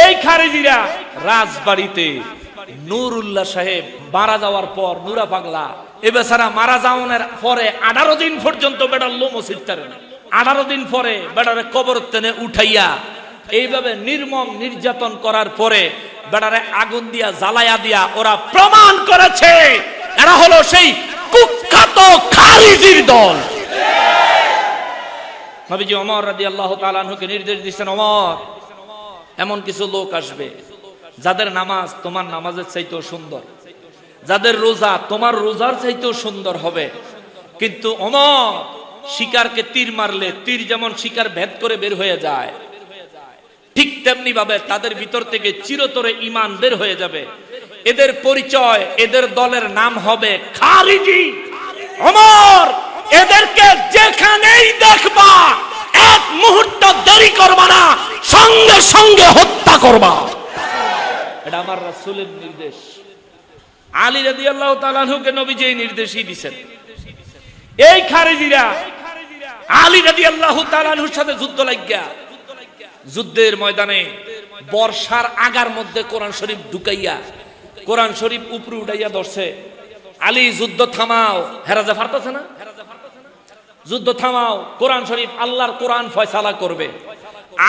এই খারেজিরা, রাজবাড়িতে নুরুল্লাহ সাহেব মারা যাওয়ার পর নুরা পাগলা, এ বেচারা মারা যাওয়ার পরে আঠারো দিন পর্যন্ত বেটার লোম সিস্টারে আঠারো দিন পরে বেটারে কবর টেনে উঠাইয়া এইভাবে নির্মম নির্যাতন করার পরে বেটারে আগুন দিয়া, জ্বালায়া দিয়া ওরা প্রমাণ করেছে, এরা হলো সেই কুখ্যাত খারিজির দল। নবীজি অমর রাদি আল্লাহ তালানহুকে নির্দেশ দিচ্ছেন অমর এমন কিছু লোক আসবে, যাদের নামাজ তোমার নামাজের চাইতেও সুন্দর, যাদের রোজা তোমার রোজার চাইতেও সুন্দর হবে। কিন্তু অমর, শিকারকে তীর মারলে, তীর যেমন শিকার ভেদ করে বের হয়ে যায়, ঠিক তেমনি ভাবে তাদের ভিতর থেকে চিরতরে ইমান বের হয়ে যাবে। এদের পরিচয়, এদের দলের নাম হবে খারিজি। অমর, এদেরকে যেখানেই দেখবা, এক মুহূর্ত দেরি করবা না সঙ্গে সঙ্গে হত্যা করবা। এটা আমার রাসূলের নির্দেশ। আলী রাদিয়াল্লাহু তাআলাকে নবীজি এই নির্দেশই দিবেন এই খারিজিরা আলী তাআলার সাথে যুদ্ধ লাগিয়া, যুদ্ধের ময়দানে বর্ষার আগার মধ্যে কোরআন শরীফ ঢুকাইয়া, কোরআন শরীফ উপরে উঠাইয়া ধরছে। আলী, যুদ্ধ থামাও। না? যুদ্ধ থামাও। কোরআন শরীফ আল্লাহর কোরআন ফয়সালা করবে।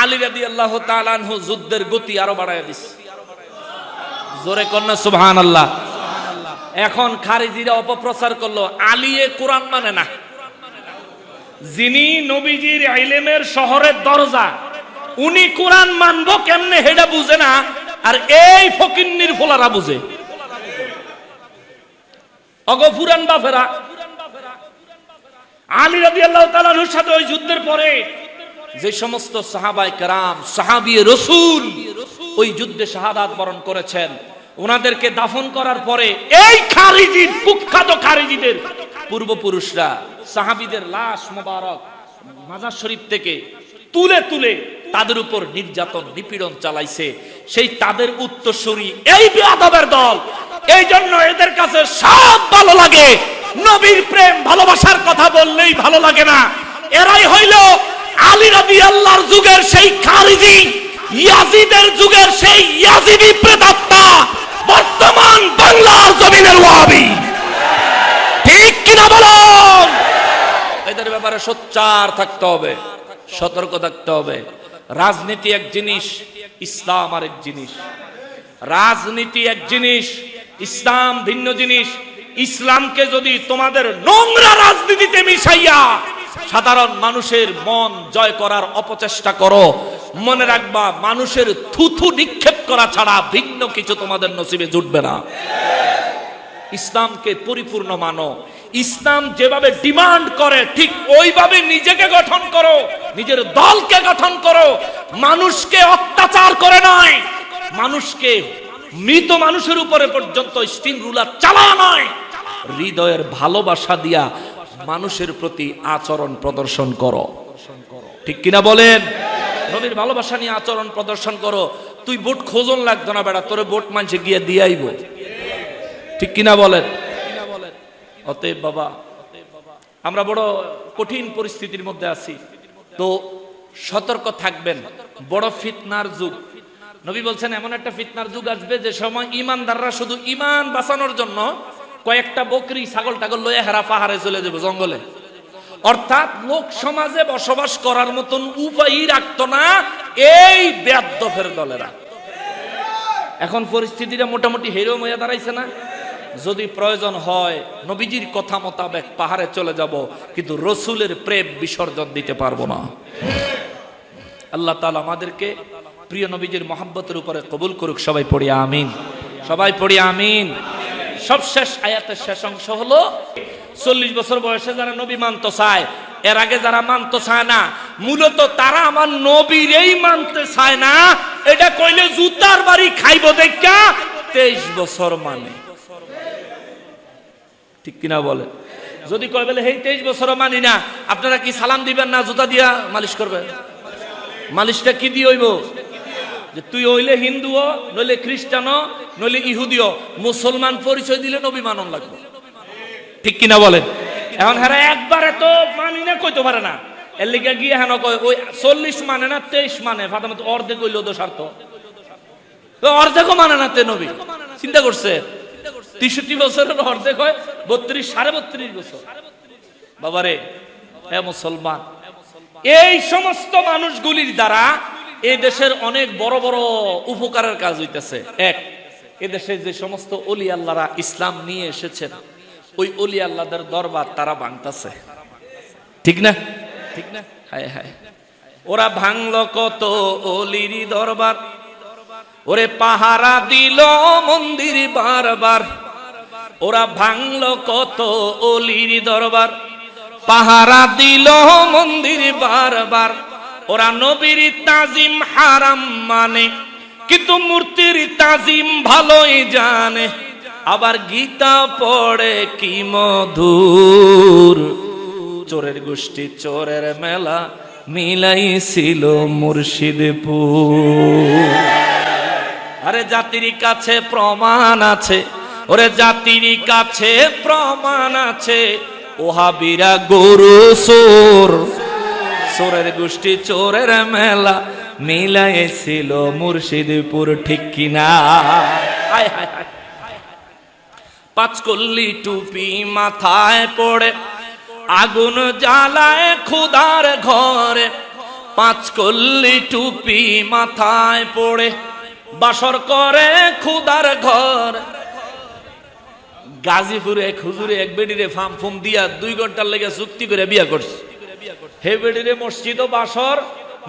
আলী রাদি আল্লাহ তালানহু যুদ্ধের গতি আরও বাড়াইয়া দিস জোরে কন্যা সুবহান আল্লাহ এখন খারিজিরা অপপ্রচার করল, আলিয়ে কোরআন মানে না। যিনি নবীজির আইলেমের শহরের দরজা, উনি কোরআন মানবো কেমনে হেডা বুঝে না, আর এই ফকিন্নির ফোলারা বুঝে। অগফুরান বাফেরা আলী রাজি আল্লাহ তালানুর সাথে ওই যুদ্ধের পরে যে সমস্ত সাহাবাই কারাম, সাহাবি রসুল ওই যুদ্ধে শাহাদাত বরণ করেছেন। ওনাদেরকে দাফন করার পরে এই খারিজির কুখ্যাত খারিজিদের পূর্বপুরুষরা, সাহাবিদের লাশ মোবারক মাজার শরীফ থেকে তুলে তুলে তাদের উপর নির্যাতন, নিপীড়ন চালাইছে। সেই তাদের উত্তরসূরি, এই বেয়াদবের দল, এই জন্য এদের কাছে সব ভালো লাগে। নবীর প্রেম ভালোবাসার কথা বললেই ভালো লাগে না। এরাই হইল আলী রাদি আল্লাহর যুগের সেই খারিজি, ইয়াজিদের যুগের সেই প্রেতাত্মা বর্তমান বাংলার জমিনের ওয়াহাবি। ঠিক কিনা এদের ব্যাপারে সোচ্চার থাকতে হবে, সতর্ক থাকতে হবে। রাজনীতি এক জিনিস, ইসলাম আরেক জিনিস। রাজনীতি এক জিনিস, ইসলাম ভিন্ন জিনিস। ইসলামকে যদি তোমাদের নোংরা রাজনীতিতে মিশাইয়া সাধারণ মানুষের মন জয় করার অপচেষ্টা করো। মনে রাখবা, মানুষের থুথু নিক্ষেপ করা ছাড়া ভিন্ন কিছু তোমাদের নসিবে জুটবে না। ইসলামকে পরিপূর্ণ মানো। ইসলাম যেভাবে ডিমান্ড করে, ঠিক ওইভাবে নিজেকে গঠন করো, নিজের দলকে গঠন করো। মানুষকে অত্যাচার করে নয়। মানুষকে মৃত মানুষের উপরে পর্যন্ত স্টিম রুলার চালা নয়। হৃদয়ের ভালোবাসা দিয়া মানুষের প্রতি আচরণ প্রদর্শন করো। ঠিক কিনা বলেন? নবীর ভালোবাসা নিয়ে আচরণ প্রদর্শন করো। তুই ভোট খোঁজন লাগতো না বেড়া, তোরে ভোট মানছে গিয়ে দিয়ে আইব। ঠিক কিনা বলেন? অতএব বাবা, আমরা বড় কঠিন পরিস্থিতির মধ্যে আছি। তো সতর্ক থাকবেন। বড় ফিতনার যুগ। নবী বলছেন, এমন একটা ফিতনার যুগ আসবে যে সময় ইমানদাররা শুধু ইমান বাঁচানোর জন্য কয়েকটা বকরি ছাগল টাগল লয়ে হেরা পাহাড়ে চলে যাবে জঙ্গলে। অর্থাৎ লোক সমাজে বসবাস করার মতন উপায়ই রাখতো না এই বেদ্যফের দলেরা এখন পরিস্থিতিটা মোটামুটি হেরো ময়া দাঁড়াইছে না। যদি প্রয়োজন হয়, নবীজির কথা মোতাবেক পাহাড়ে চলে যাব, কিন্তু রসুলের প্রেম বিসর্জন দিতে পারব না। আল্লাহ তালা আমাদেরকে প্রিয় নবীজির মহাব্বতের উপরে কবুল করুক, সবাই পড়ি আমিন। সবাই পড়ি আমিন। সবশেষ আয়াতের শেষ অংশ হলো, চল্লিশ বছর বয়সে যারা নবী মানতে চায়, এর আগে যারা মানতে চায় না, মূলত তারা আমার নবীরেই মানতে চায় না। এটা কইলে জুতার বাড়ি খাইব দেখা তেইশ বছর মানে। ঠিক কিনা বলে যদি কয় বলে, হেই, তেইশ বছর মানি না। আপনারা কি সালাম দিবেন না, জুতা দিয়া মালিশ করবেন? মালিশটা কি দিয়ে হইব? যে তুই হইলে হিন্দুও, নইলে খ্রিস্টানও, নইলে ইহুদিও। মুসলমান পরিচয় দিলে নবী মানন লাগবে। ঠিক কিনা বলেন? এখন হ্যাঁ একবারে তো মানি না, কইতে পারে না। এর লিগে গিয়ে হেন কয়, ওই চল্লিশ মানে না, তেইশ মানে? ফাতামত অর্ধেক স্বার্থ তো অর্ধেকও মানে না তে নবী? চিন্তা করছে? তেষট্টি বছরের অর্ধেক হয়, বত্রিশ, সাড়ে বত্রিশ বছর। বাবারে, হে মুসলমান, এই সমস্ত মানুষগুলির দ্বারা এই দেশের অনেক বড় বড় উপকারের কাজ হইতেছে। এক, এ এদেশে যে সমস্ত অলি আল্লাহরা ইসলাম নিয়ে এসেছেন, ওই অলি আল্লাহদের দরবার তারা ভাঙতাছে। ঠিক না? ঠিক না? হায় হায়। ওরা ভাঙলো কত অলির দরবার। ওরে পাহারা দিল মন্দির বারবার। ওরা ভাঙলো কত অলির দরবার। পাহারা দিল মন্দির বারবার। ওরা নবীর তাজিম হারাম মানে কিন্তু মূর্তির তাজিম ভালোই জানে। আবার গীতা পড়ে কি মধুর। চোরের গোষ্ঠী চোরের মেলা মিলাইছিল মুর্শিদপুর। আরে জাতির কাছে প্রমাণ আছে, ওরে জাতির কাছে প্রমাণ আছে, ওহাবিরা গরু সোর সোরের গোষ্ঠী চোরের মেলা মিলাইছিল মুর্শিদপুর, ঠিক কিনা? পাঁচকল্লি টুপি মাথায় পড়ে, আগুন জ্বালায় খুদার ঘরে। পাঁচকল্লি টুপি মাথায় পড়ে, বাসর করে খুদার ঘর। গাজীপুরে হুজুরে এক বেডিরে ফাম ফুম দিয়া দুই ঘণ্টার লেগে চুক্তি করে বিয়া করছে। হে বেডিরে মসজিদ ও বাসর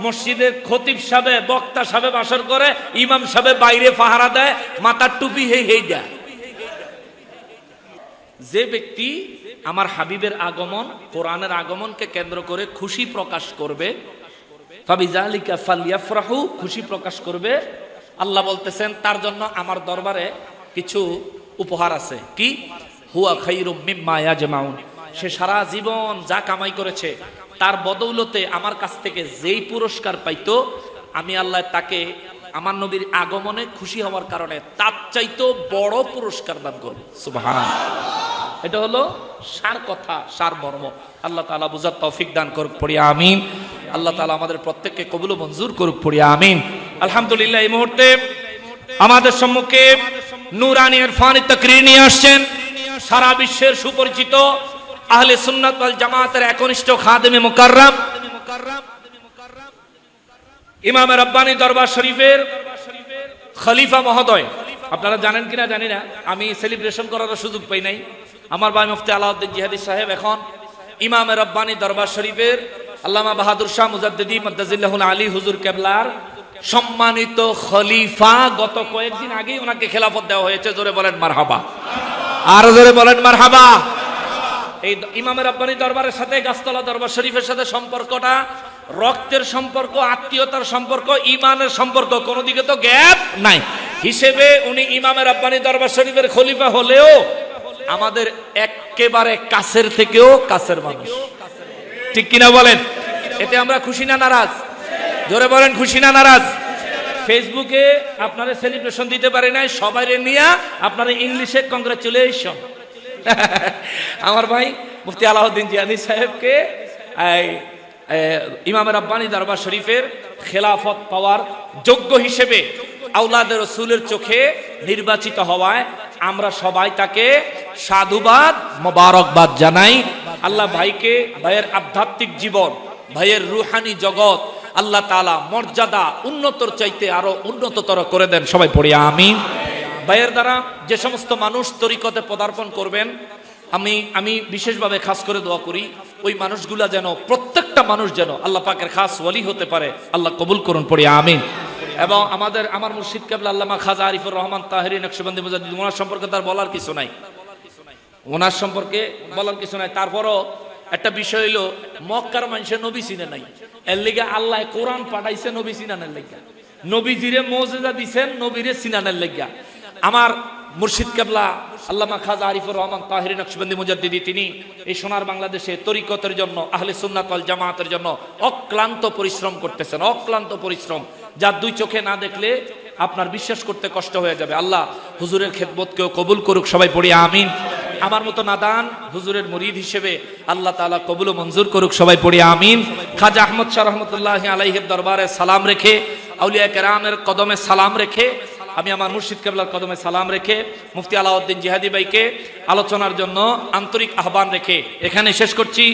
মসজিদের খতিব সাবে, বক্তা সাবে বাসর করে, ইমাম সাবে বাইরে পাহারা দেয়, মাথার টুপি হে হেই দেয়। যে ব্যক্তি আমার হাবিবের আগমন, কোরআনের আগমনকে কেন্দ্র করে খুশি প্রকাশ করবে খুশি প্রকাশ করবে, আল্লাহ বলতেছেন, তার জন্য আমার দরবারে কিছু উপহার আছে। কি? হুয়া খাইরুম মিম্মা ইয়াজমাউন। সে সারা জীবন যা কামাই করেছে তার বদৌলতে আমার কাছ থেকে যেই পুরস্কার পাইতো, আমি আল্লাহ তাকে আমার নবীর আগমনে খুশি হওয়ার কারণে তার চাইতো বড় পুরস্কার দান করব। সুবহান। এটা হলো সার কথা, সার মর্ম। আল্লাহ তালা বুঝার তৌফিক দান করুক, পড়ি আমিন। আল্লাহ তালা আমাদের প্রত্যেককে কবুল মঞ্জুর করুক, পড়ি আমিন। আলহামদুলিল্লাহ, এই মুহূর্তে আমাদের সম্মুখে নুরানি ইরফানি তাকরির নিয়ে আসছেন। সারা বিশ্বের সুপরিচিত আহলে সুন্নাত ওয়াল জামাতের একনিষ্ঠ খাদেমে মুকাররাম। ইমাম রব্বানি দরবার শরীফের খলিফা মহোদয়। আপনারা জানেন কিনা জানি না, আমি সেলিব্রেশন করার সুযোগ পাই নাই। আমার ভাই মুফতি আলাউদ্দিন জিহাদি সাহেব এখন ইমাম রব্বানি দরবার শরীফের আল্লামা বাহাদুর শাহ মুজাদ্দিদি মদ্দাজিল্লাহুল আলী হুজুর কেবলার সম্মানিত খলিফা গত কয়েকদিন আগেই ওনাকে খেলাফত দেওয়া হয়েছে। জোরে বলেন মারহাবা। আর জোরে বলেন মারহাবা। এই ইমামের আব্বানি দরবারের সাথে, গাছতলা দরবার শরীফের সাথে সম্পর্কটা, রক্তের সম্পর্ক, আত্মীয়তার সম্পর্ক ইমানের সম্পর্ক, কোনো দিকে তো গ্যাপ নাই। হিসেবে উনি ইমামের আব্বানি দরবার শরীফের খলিফা হলেও আমাদের একেবারে কাছের থেকেও কাছের মানুষ। ঠিক কিনা বলেন? এতে আমরা খুশি না নারাজ? জোরে বলেন, খুশি না নারাজ? ফেসবুকে আপনারা সেলিব্রেশন দিতে পারে নাই সবাই নিয়ে আপনারা ইংলিশে কংগ্রাচুলেশন আমার ভাই মুফতি আলাউদ্দিন জিয়াদি সাহেবকে ইমাম রাব্বানি দরবার শরীফের খেলাফত পাওয়ার যোগ্য হিসেবে আউলাদের রসুলের চোখে নির্বাচিত হওয়ায় আমরা সবাই তাকে সাধুবাদ, মোবারকবাদ জানাই। আল্লাহ ভাইকে ভাইয়ের আধ্যাত্মিক জীবন, ভাইয়ের রুহানি জগৎ আল্লাহ তালা মর্যাদা উন্নতর চাইতে আরও উন্নততর করে দেন। সবাই পড়ি, আমিন। ভাইয়ের দ্বারা যে সমস্ত মানুষ তরিকতে পদার্পণ করবেন, আমি আমি বিশেষভাবে খাস করে দোয়া করি, ওই মানুষগুলা যেন, প্রত্যেকটা মানুষ যেন আল্লাহ পাকের খাস ওয়ালি হতে পারে, আল্লাহ কবুল করুন, পড়ি, আমিন। এবং আমাদের, আমার মুর্শিদ কেবলা আল্লামা খাজা আরিফুর রহমান তাহরি নকশবন্দি মুজাদ্দিদ, ওনার সম্পর্কে তার বলার কিছু নাই। ওনার সম্পর্কে বলার কিছু নাই। তারপরও একটা বিষয় হইল, মক্কার মানুষের নবী চিনে নাই। এর লিগে আল্লাহ কোরআন পাঠাইছে, নবী চিনানের লেগা। নবীজিরে মৌজেজা দিছেন, নবীরে চিনানের লেগা। আমার মুর্শিদ কেবলা, আল্লামা খাজা আরিফুর রহমান তাহিরি নকশবন্দি মুজাদ্দিদি, তিনি এই সোনার বাংলাদেশে তরিকতের জন্য, আহলে সুন্নাত ওয়াল জামাতের জন্য অক্লান্ত পরিশ্রম করতেছেন, অক্লান্ত পরিশ্রম যার দুই চোখে না দেখলে আপনার বিশ্বাস করতে কষ্ট হয়ে যাবে। আল্লাহ হুজুরের খেদমতকেও কবুল করুক, সবাই পড়ি আমিন। আমার মতো নাদান হুজুরের মুরিদ হিসেবে আল্লাহ তাআলা কবুল মঞ্জুর করুক, সবাই পড়ি আমিন। খাজা আহমদ শাহ রহমতুল্লাহ আলাইহের দরবারে সালাম রেখে, আউলিয়া কেরামের কদমে সালাম রেখে আমি আমার মুর্শিদ কেবলার কদমে সালাম রেখে, মুফতি আলাউদ্দিন জিহাদি ভাইকে আলোচনার জন্য আন্তরিক আহ্বান রেখে এখানে শেষ করছি।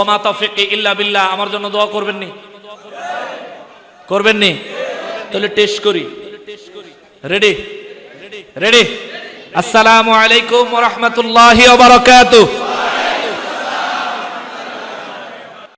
ওমা তফিক ইল্লা বিল্লাহ, আমার জন্য দোয়া করবেন নি করবেন নি তাহলে টেস্ট করি রেডি রেডি আসসালামু আলাইকুম রাহমাতুল্লাহি বারাকাতুহু